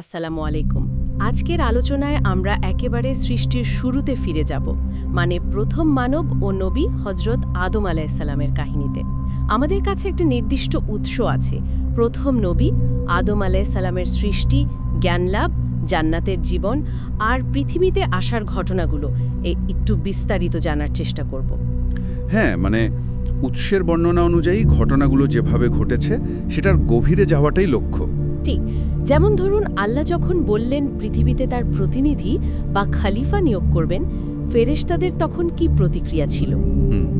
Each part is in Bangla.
আসসালামু আলাইকুম। আজকের আলোচনায় আমরা একেবারে সৃষ্টির শুরুতে ফিরে যাব মানে প্রথম মানব ও নবী হজরত আদম আলাইসাল্লামের কাহিনীতে। আমাদের কাছে একটা নির্দিষ্ট উৎস আছে, প্রথম নবী, আদম আলাইসাল্লামের সৃষ্টি, জ্ঞানলাভ, জান্নাতের জীবন আর পৃথিবীতে আসার ঘটনাগুলো। একটু বিস্তারিত জানার চেষ্টা করব। হ্যাঁ মানে উৎসের বর্ণনা অনুযায়ী ঘটনাগুলো যেভাবে ঘটেছে, সেটার গভীরে যাওয়াটাই লক্ষ্য। ঠিক যেমন ধরুন আল্লাহ যখন বললেন পৃথিবীতে তার প্রতিনিধি বা খালিফা নিয়োগ করবেন ফেরেস্তাদের তখন কি প্রতিক্রিয়া ছিল?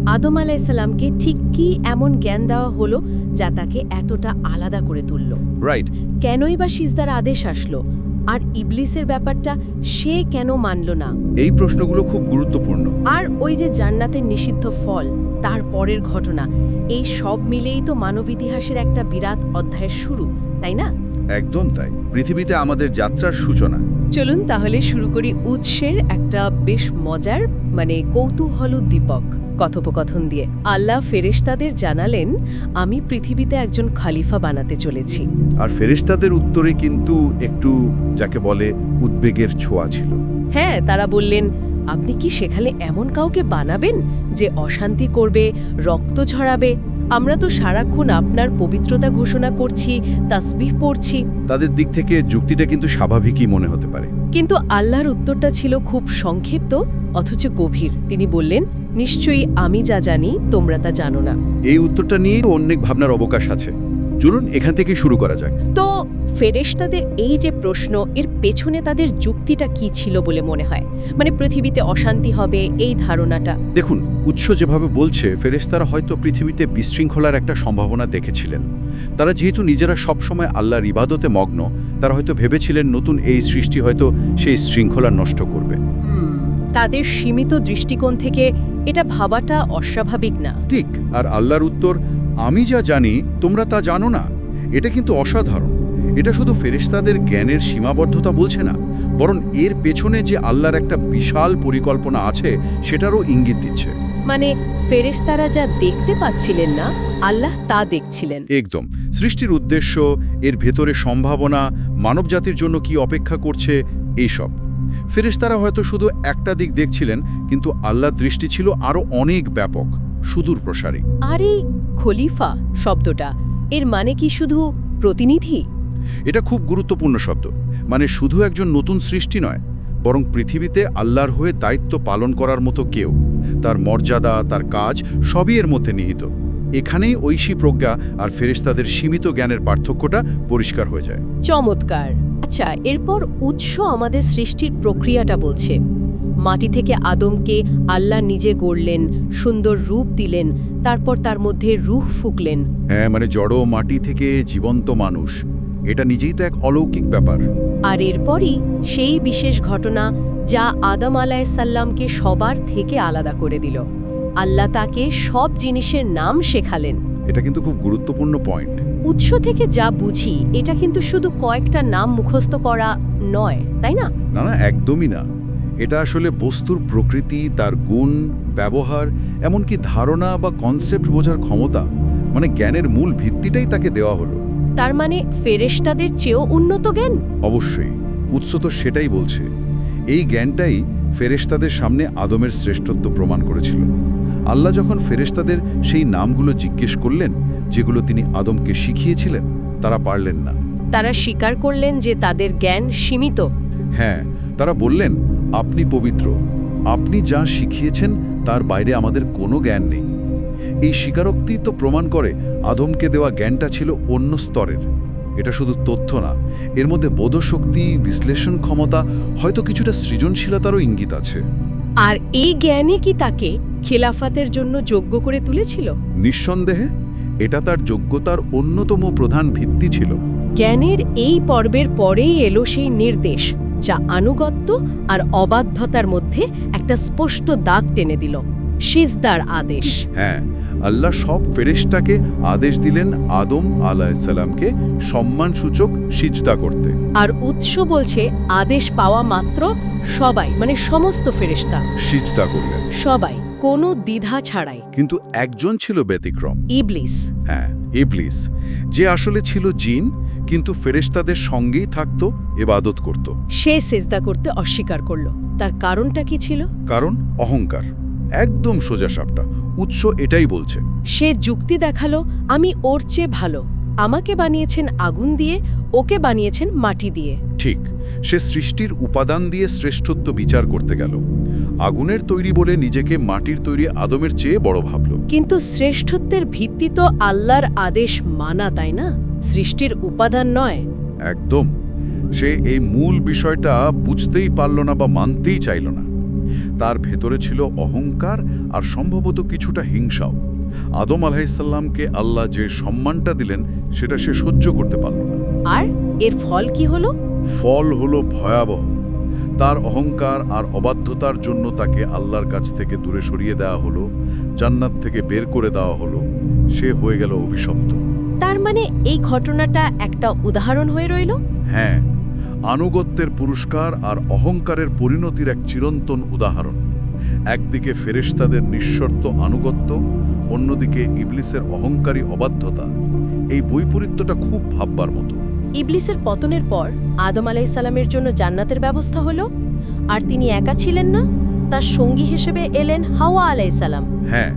আদম আলাইসাল্লামকে ঠিক কি এমন জ্ঞান দেওয়া হলো যা তাকে এতটা আলাদা করে তুলল? রাইট কেনই বা সিজদার আদেশ আসলো? আর ইবলিসের ব্যাপারটা সে কেন মানল না? এই প্রশ্নগুলো খুব গুরুত্বপূর্ণ। আর ওই যে জান্নাতের নিষিদ্ধ ফল তার পরের ঘটনা এই সব মিলেই তো মানব ইতিহাসের একটা বিরাট অধ্যায়ের শুরু তাই না? একদম তাই। পৃথিবীতে আমাদের যাত্রার সূচনা। চলুন তাহলে শুরু করি উৎসের একটা বেশ মজার মানে কৌতূহলোদ্দীপক কথোপকথন দিয়ে। আল্লাহ ফেরেশতাদের জানালেন আমি পৃথিবীতে একজন খালিফা বানাতে চলেছি। আর ফেরেশতাদের উত্তরে কিন্তু একটু যাকে বলে উদ্বেগের ছোঁয়া ছিল। হ্যাঁ তারা বললেন আপনি কি সেখানে এমন কাউকে বানাবেন যে অশান্তি করবে রক্ত ঝরাবে? আমরা তো সারাক্ষণ আপনার পবিত্রতা ঘোষণা করছি তাসবিহ পড়ছি। তাদের দিক থেকে যুক্তিটা কিন্তু স্বাভাবিকই মনে হতে পারে। কিন্তু আল্লাহর উত্তরটা ছিল খুব সংক্ষিপ্ত অথচ গভীর। তিনি বললেন নিশ্চয়ই আমি যা জানি তোমরা তা জানো না। এই উত্তরটা নিয়ে অনেক ভাবনার অবকাশ আছে। চলুন এখান থেকে শুরু করা যাক। তো ফেরেশতাদের এই যে প্রশ্ন এর পেছনে তাদের যুক্তিটা কি ছিল বলে মনে হয়? মানে পৃথিবীতে অশান্তি হবে এই ধারণাটা। দেখুন উৎস যেভাবে বলছে ফেরেশতারা হয়তো পৃথিবীতে বিশৃঙ্খলার একটা সম্ভাবনা দেখেছিলেন। তারা যেহেতু নিজেরা সবসময় আল্লাহর ইবাদতে মগ্ন তারা হয়তো ভেবেছিলেন নতুন এই সৃষ্টি হয়তো সেই শৃঙ্খলা নষ্ট করবে। তাদের সীমিত দৃষ্টিকোণ থেকে এটা ভাবাটা অস্বাভাবিক না। ঠিক আর আল্লাহর উত্তর আমি যা জানি তোমরা তা জানো না। এটা কিন্তু অসাধারণ। এটা শুধু ফেরেশতাদের জ্ঞানের সীমাবদ্ধতা বলছে না বরং এর পেছনে যে আল্লাহর একটা বিশাল পরিকল্পনা আছে সেটারও ইঙ্গিত দিচ্ছে। মানে ফেরেশতারা যা দেখতে পাচ্ছিলেন না আল্লাহ তা দেখছিলেন। একদম। সৃষ্টির উদ্দেশ্য এর ভেতরে সম্ভাবনা মানবজাতির জন্য কি অপেক্ষা করছে এইসব। ফেরেশতারা হয়তো শুধু একটা দিক দেখছিলেন কিন্তু আল্লাহর দৃষ্টি ছিল আরও অনেক ব্যাপক। সুদূর প্রসারী। আর এই খলিফা শব্দটা। এর মানে কি শুধু প্রতিনিধি? এটা খুব গুরুত্বপূর্ণ শব্দ। মানে শুধু একজন নতুন সৃষ্টি নয় বরং পৃথিবীতে আল্লাহর হয়ে দায়িত্ব পালন করার মতো কেউ। তার মর্যাদা তার কাজ সবই এর মধ্যে নিহিত। এখানেই ঐশী প্রজ্ঞা আর ফেরেশতাদের সীমিত জ্ঞানের পার্থক্যটা পরিষ্কার হয়ে যায়। চমৎকার। আচ্ছা এরপর উৎস আমাদের সৃষ্টির প্রক্রিয়াটা বলছে। মাটি থেকে আদমকে আল্লাহ নিজে গড়লেন সুন্দর রূপ দিলেন তারপর তার মধ্যে রুহ ফুকলেন। হ্যাঁ মানে জড় মাটি থেকে জীবন্ত মানুষ। এটা নিজেই তো এক অলৌকিক ব্যাপার। আর এরপরই সেই বিশেষ ঘটনা যা আদম আলাইসাল্লামকে সবার থেকে আলাদা করে দিল। আল্লাহ তাকে সব জিনিসের নাম শেখালেন। এটা কিন্তু খুব গুরুত্বপূর্ণ পয়েন্ট। উৎস থেকে যা বুঝি এটা কিন্তু শুধু কয়েকটা নাম মুখস্থ করা নয় তাই না? না না একদমই না। এটা আসলে বস্তুর প্রকৃতি তার গুণ ব্যবহার এমনকি ধারণা বা কনসেপ্ট বোঝার ক্ষমতা মানে জ্ঞানের মূল ভিত্তিটাই তাকে দেওয়া হলো। তার মানে ফেরেশতাদের চেয়েও উন্নত জ্ঞান? অবশ্যই উৎস তো সেটাই বলছে। এই জ্ঞানটাই ফেরেশতাদের সামনে আদমের শ্রেষ্ঠত্ব প্রমাণ করেছিল। আল্লাহ যখন ফেরেশতাদের সেই নামগুলো জিজ্ঞেস করলেন যেগুলো তিনি আদমকে শিখিয়েছিলেন তারা পারলেন না। তারা স্বীকার করলেন যে তাদের জ্ঞান সীমিত। হ্যাঁ তারা বললেন আপনি পবিত্র। আপনি যা শিখিয়েছেন তার বাইরে আমাদের কোনো জ্ঞান নেই। এই স্বীকারোক্তি তো প্রমাণ করে আদমকে দেওয়া জ্ঞানটা ছিল অন্য স্তরের। এটা শুধু তথ্য না এর মধ্যে বোধশক্তি বিশ্লেষণ ক্ষমতা হয়তো কিছুটা সৃজনশীলতারও ইঙ্গিত আছে। আর এই জ্ঞানই কি তাকে খেলাফাতের জন্য যোগ্য করে তুলেছিল? নিঃসন্দেহে এটা তার যোগ্যতার অন্যতম প্রধান ভিত্তি ছিল। জ্ঞানের এই পর্বের পরেই এলো সেই নির্দেশ। যা আনুগত্য আর অবাধ্যতার মধ্যে একটা স্পষ্ট দাগ টেনে দিল। সিজদার আদেশ। হ্যাঁ আল্লাহ সব ফেরেশতাকে আদেশ দিলেন আদম আলাহিসাল্লামকে সম্মানসূচক সিজদা করতে। আর উৎস বলছে আদেশ পাওয়া মাত্র সবাই মানে সমস্ত ফেরেশতা। সিজদা করলেন। সবাই কোনো দ্বিধা ছাড়াই। কিন্তু একজন ছিল ব্যতিক্রম। ইবলিস। হ্যাঁ। ইবলিস যে আসলে ছিল জিন কিন্তু ফেরেশতাদের সঙ্গেই থাকত এবাদত করত। সে সেজদা করতে অস্বীকার করল। তার কারণটা কি ছিল? কারণ অহংকার। একদম সোজা সাপটা। উৎস এটাই বলছে। সে যুক্তি দেখাল আমি ওর চেয়ে ভালো। আমাকে বানিয়েছেন আগুন দিয়ে ওকে বানিয়েছেন মাটি দিয়ে। ঠিক। সে সৃষ্টির উপাদান দিয়ে শ্রেষ্ঠত্ব বিচার করতে গেল। আগুনের তৈরি বলে নিজেকে মাটির তৈরি আদমের চেয়ে বড় ভাবল। কিন্তু শ্রেষ্ঠত্বের ভিত্তি তো আল্লাহর আদেশ মানা তাই না? সৃষ্টির উপাদান নয়। একদম। সে এই মূল বিষয়টা বুঝতেই পারল না বা মানতেই চাইল না। তার ভেতরে ছিল অহংকার আর সম্ভবত কিছুটা হিংসাও। আদম আলাহিসাল্লামকে আল্লাহ যে সম্মানটা দিলেন সেটা সে সহ্য করতে পারল না। আর এর ফল কি হলো? ফল হলো ভয়াবহ। তার অহংকার আর অবাধ্যতার জন্য তাকে আল্লাহর কাছ থেকে দূরে সরিয়ে দেওয়া হলো জান্নাত থেকে বের করে দেওয়া হলো। সে হয়ে গেল অভিশপ্ত। তার মানে এই ঘটনাটা একটা উদাহরণ হয়ে রইল? হ্যাঁ আনুগত্যের পুরস্কার আর অহংকারের পরিণতির এক চিরন্তন উদাহরণ। একদিকে ফেরেশতাদের নিঃশর্ত আনুগত্য অন্যদিকে ইবলিসের অহংকারী অবাধ্যতা। এই বৈপরীত্যটা খুব ভাববার মতো। ইবলিসের পতনের পর আদম আলাইসাল্লামের জন্য জান্নাতের ব্যবস্থা হলো আর তিনি একা ছিলেন না তার সঙ্গী হিসেবে এলেন হাওয়া আলাইসাল্লাম হ্যাঁ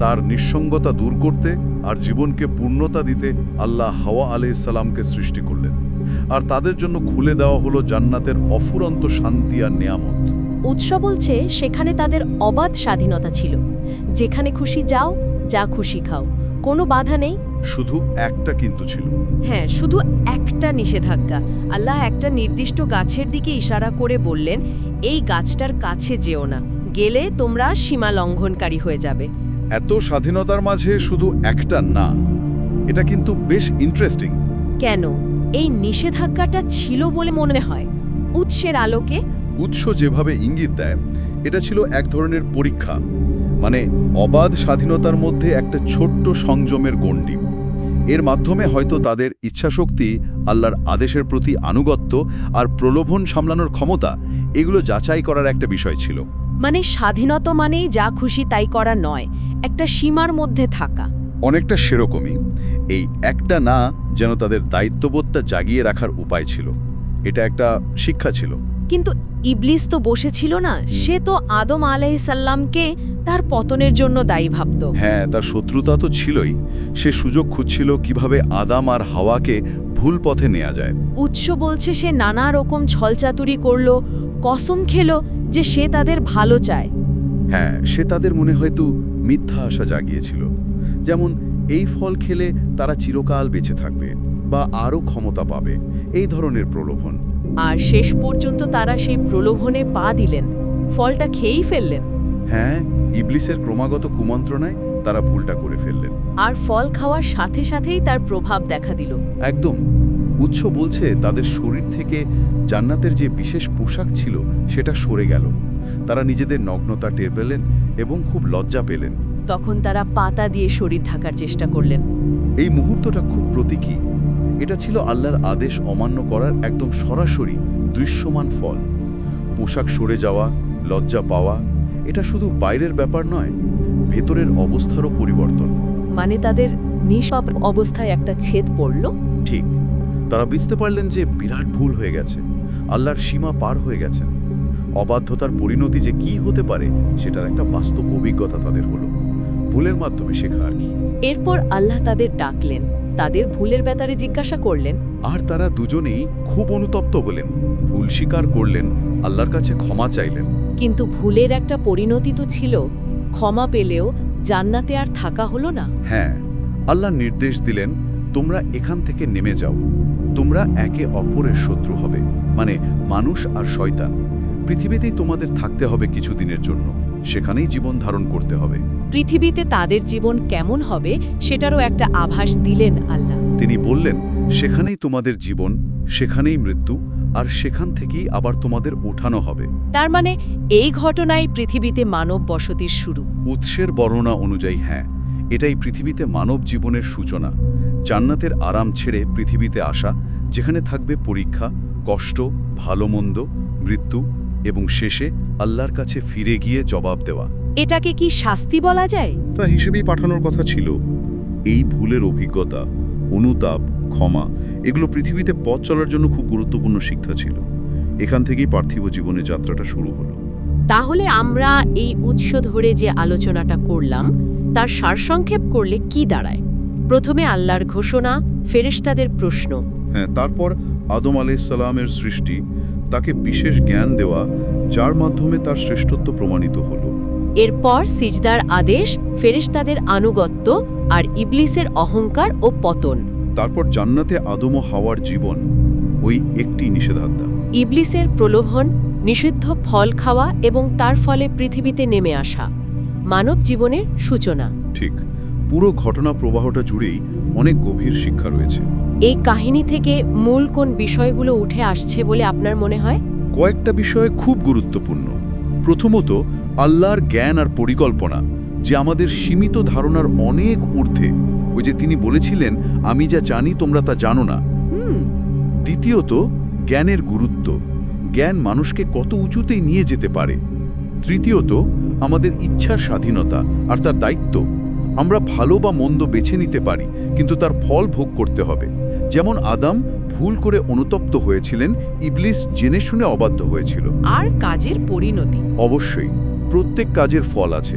তার নিঃসঙ্গতা দূর করতে আর জীবনকে পূর্ণতা দিতে আল্লাহ হাওয়া আলাইসাল্লামকে সৃষ্টি করলেন। আর তাদের জন্য খুলে দেওয়া হলো জান্নাতের অফুরন্ত শান্তি আর নিয়ামত। উৎস বলছে সেখানে তাদের অবাধ স্বাধীনতা ছিল। যেখানে খুশি যাও যা খুশি খাও কোনো বাধা নেই। শুধু একটা কিন্তু ছিল। হ্যাঁ শুধু একটা নিষেধাজ্ঞা। আল্লাহ একটা নির্দিষ্ট গাছের দিকে ইশারা করে বললেন এই গাছটার কাছে যেও না গেলে তোমরা সীমা লঙ্ঘনকারী হয়ে যাবে। এত স্বাধীনতার মাঝে শুধু একটা না এটা কিন্তু বেশ ইন্টারেস্টিং কেন? এই নিষেধাজ্ঞাটা ছিল বলে মনে হয়। উৎসের আলোকে উৎস যেভাবে ইঙ্গিত দেয় এটা ছিল এক ধরনের পরীক্ষা। মানে অবাধ স্বাধীনতার মধ্যে একটা ছোট্ট সংযমের গণ্ডি। এর মাধ্যমে হয়তো তাদের ইচ্ছাশক্তি আল্লাহর আদেশের প্রতি আনুগত্য আর প্রলোভন সামলানোর ক্ষমতা এগুলো যাচাই করার একটা বিষয় ছিল। মানে স্বাধীনতা মানেই যা খুশি তাই করা নয় একটা সীমার মধ্যে থাকা। অনেকটা সেরকমই এই একটা না যেন তাদের দায়িত্ববোধটা জাগিয়ে রাখার উপায় ছিল। এটা একটা শিক্ষা ছিল। কিন্তু ইবলিস তো বসেছিল না সে তো আদম আলাইসাল্লামকে তার পতনের জন্য দায়ী ভাবত। হ্যাঁ তার শত্রুতা তো ছিলই। সে সুযোগ খুঁজছিল কীভাবে আদাম আর হাওয়াকে ভুল পথে নেওয়া যায়। উৎস বলছে সে নানা রকম ছলচাতুরি করল কসম খেলো যে সে তাদের ভালো চায়। হ্যাঁ সে তাদের মনে হয়তো মিথ্যা আশা জাগিয়েছিল। যেমন এই ফল খেলে তারা চিরকাল বেঁচে থাকবে বা আরও ক্ষমতা পাবে। এই ধরনের প্রলোভন। আর শেষ পর্যন্ত তারা সেই প্রলোভনে পা দিলেন। ফলটা খেয়েই ফেললেন। হ্যাঁ ইবলিসের ক্রমাগত কুমন্ত্রণায় তারা ভুলটা করে ফেললেন। আর ফল খাওয়ার সাথে সাথেই তার প্রভাব দেখা দিল। একদম। উৎস বলছে তাদের শরীর থেকে জান্নাতের যে বিশেষ পোশাক ছিল সেটা সরে গেল। তারা নিজেদের নগ্নতা টের পেলেন এবং খুব লজ্জা পেলেন। তখন তারা পাতা দিয়ে শরীর ঢাকার চেষ্টা করলেন। এই মুহূর্তটা খুব প্রতীকী। এটা ছিল আল্লাহর আদেশ অমান্য করার একদম সরাসরি দৃশ্যমান ফল। পোশাক সরে যাওয়া লজ্জা পাওয়া এটা শুধু বাইরের ব্যাপার নয় ভেতরের অবস্থারও পরিবর্তন। মানে তাদের নিষ্পাপ অবস্থায় একটা ছেদ পড়ল? ঠিক। তারা বুঝতে পারলেন যে বিরাট ভুল হয়ে গেছে। আল্লাহর সীমা পার হয়ে গেছেন অবাধ্যতার পরিণতি যে কি হতে পারে সেটার একটা বাস্তব অভিজ্ঞতা তাদের হলো। ভুলের মাধ্যমে শেখা আর কি। এরপর আল্লাহ তাদের ডাকলেন। তাদের ভুলের ব্যাপারে জিজ্ঞাসা করলেন। আর তারা দুজনেই খুব অনুতপ্ত বলেন ভুল স্বীকার করলেন আল্লাহর কাছে ক্ষমা চাইলেন। কিন্তু ভুলের একটা পরিণতি তো ছিল ক্ষমা পেলেও জান্নাতে আর থাকা হলো না। হ্যাঁ আল্লাহ নির্দেশ দিলেন তোমরা এখান থেকে নেমে যাও। তোমরা একে অপরের শত্রু হবে মানে মানুষ আর শয়তান। পৃথিবীতেই তোমাদের থাকতে হবে কিছুদিনের জন্য সেখানেই জীবন ধারণ করতে হবে। পৃথিবীতে তাদের জীবন কেমন হবে সেটারও একটা আভাস দিলেন আল্লাহ। তিনি বললেন সেখানেই তোমাদের জীবন সেখানেই মৃত্যু আর সেখান থেকেই আবার তোমাদের ওঠানো হবে। তার মানে এই ঘটনাই পৃথিবীতে মানব বসতির শুরু। উৎসের বর্ণনা অনুযায়ী হ্যাঁ এটাই পৃথিবীতে মানব জীবনের সূচনা। জান্নাতের আরাম ছেড়ে পৃথিবীতে আসা যেখানে থাকবে পরীক্ষা কষ্ট ভালো মন্দ মৃত্যু এবং শেষে আল্লাহর কাছে ফিরে গিয়ে জবাব দেওয়া। এটাকে কি শাস্তি বলা যায়? তা হিসেবেই পাঠানোর কথা ছিল। এই ভুলের অভিজ্ঞতা অনুতাপ ক্ষমা এগুলো পৃথিবীতে পথ চলার জন্য খুব গুরুত্বপূর্ণ শিক্ষা ছিল। এখান থেকেই পার্থিব জীবনের যাত্রাটা শুরু হলো। তাহলে আমরা এই উৎস ধরে যে আলোচনাটা করলাম তার সারসংক্ষেপ করলে কি দাঁড়ায়? প্রথমে আল্লাহর ঘোষণা ফেরেশতাদের প্রশ্ন। হ্যাঁ তারপর আদম আলাইসাল্লামের সৃষ্টি তাকে বিশেষ জ্ঞান দেওয়া যার মাধ্যমে তার শ্রেষ্ঠত্ব প্রমাণিত হলো। এরপর সিজদার আদেশ ফেরেশতাদের আনুগত্য আর ইবলিসের অহংকার ও পতন। তারপর জান্নাতে আদম ও হাওয়ার জীবন ওই একটি নিষেধাজ্ঞা। ইবলিসের প্রলোভন নিষিদ্ধ ফল খাওয়া এবং তার ফলে পৃথিবীতে নেমে আসা মানব জীবনের সূচনা। ঠিক পুরো ঘটনা প্রবাহটা জুড়েই অনেক গভীর শিক্ষা রয়েছে। এই কাহিনী থেকে মূল কোন বিষয়গুলো উঠে আসছে বলে আপনার মনে হয়? কয়েকটা বিষয় খুব গুরুত্বপূর্ণ। প্রথমত আল্লাহর জ্ঞান আর পরিকল্পনা যে আমাদের সীমিত ধারণার অনেক ঊর্ধ্বে। ওই যে তিনি বলেছিলেন আমি যা জানি তোমরা তা জানো না। দ্বিতীয়ত জ্ঞানের গুরুত্ব। জ্ঞান মানুষকে কত উঁচুতেই নিয়ে যেতে পারে। তৃতীয়ত আমাদের ইচ্ছার স্বাধীনতা আর তার দায়িত্ব। আমরা ভালো বা মন্দ বেছে নিতে পারি কিন্তু তার ফল ভোগ করতে হবে। যেমন আদাম ভুল করে অনুতপ্ত হয়েছিলেন ইবলিস জেনে শুনে অবাধ্য হয়েছিল। আর কাজের পরিণতি। অবশ্যই প্রত্যেক কাজের ফল আছে।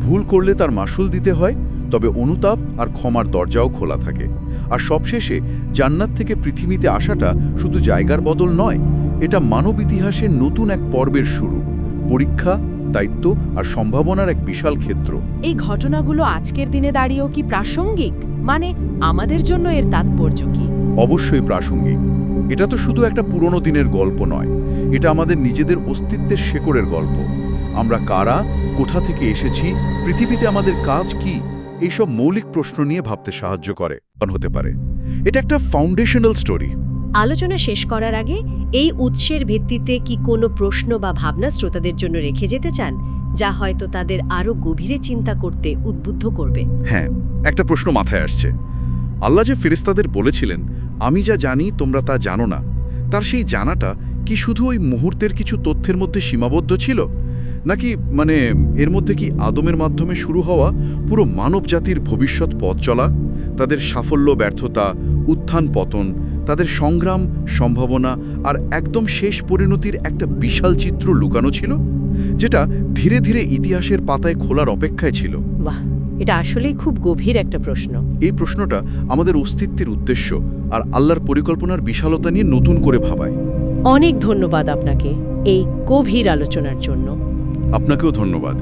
ভুল করলে তার মাসুল দিতে হয় তবে অনুতাপ আর ক্ষমার দরজাও খোলা থাকে। আর সবশেষে জান্নাত থেকে পৃথিবীতে আসাটা শুধু জায়গার বদল নয় এটা মানব ইতিহাসের নতুন এক পর্বের শুরু। পরীক্ষা দায়িত্ব আর সম্ভাবনার এক বিশাল ক্ষেত্র। এই ঘটনাগুলো আজকের দিনে দাঁড়িয়েও কি প্রাসঙ্গিক? মানে আমাদের জন্য এর তাৎপর্য কি? অবশ্যই প্রাসঙ্গিক। এটা তো শুধু একটা পুরনো দিনের গল্প নয়। এটা আমাদের নিজেদের অস্তিত্বের শেকড়ের গল্প। আমরা কারা কোথা থেকে এসেছি পৃথিবীতে আমাদের কাজ কি এইসব মৌলিক প্রশ্ন নিয়ে ভাবতে সাহায্য করে হতে পারে। এটা একটা ফাউন্ডেশনাল স্টোরি আলোচনা শেষ করার আগে এই উৎসের ভিত্তিতে কি কোনো প্রশ্ন বা ভাবনা শ্রোতাদের জন্য রেখে যেতে চান, যা হয়তো তাদের আরও গভীরে চিন্তা করতে উদ্বুদ্ধ করবে? হ্যাঁ একটা প্রশ্ন মাথায় আসছে। আল্লাহ যে ফেরেস্তাদের বলেছিলেন, আমি যা জানি, তোমরা তা জানো না। তার সেই জানাটা কি শুধু ওই মুহূর্তের কিছু তথ্যের মধ্যে সীমাবদ্ধ ছিল? নাকি মানে এর মধ্যে কি আদমের মাধ্যমে শুরু হওয়া পুরো মানব জাতির ভবিষ্যৎ পথ চলা, তাদের সাফল্য, ব্যর্থতা, উত্থান পতন তাদের সংগ্রাম সম্ভাবনা আর একদম শেষ পরিণতির একটা বিশাল চিত্র লুকানো ছিল যেটা ধীরে ধীরে ইতিহাসের পাতায় খোলার অপেক্ষায় ছিল। বাহ এটা আসলেই খুব গভীর একটা প্রশ্ন। এই প্রশ্নটা আমাদের অস্তিত্বের উদ্দেশ্য আর আল্লাহর পরিকল্পনার বিশালতা নিয়ে নতুন করে ভাবায়। অনেক ধন্যবাদ আপনাকে এই গভীর আলোচনার জন্য। আপনাকেও ধন্যবাদ।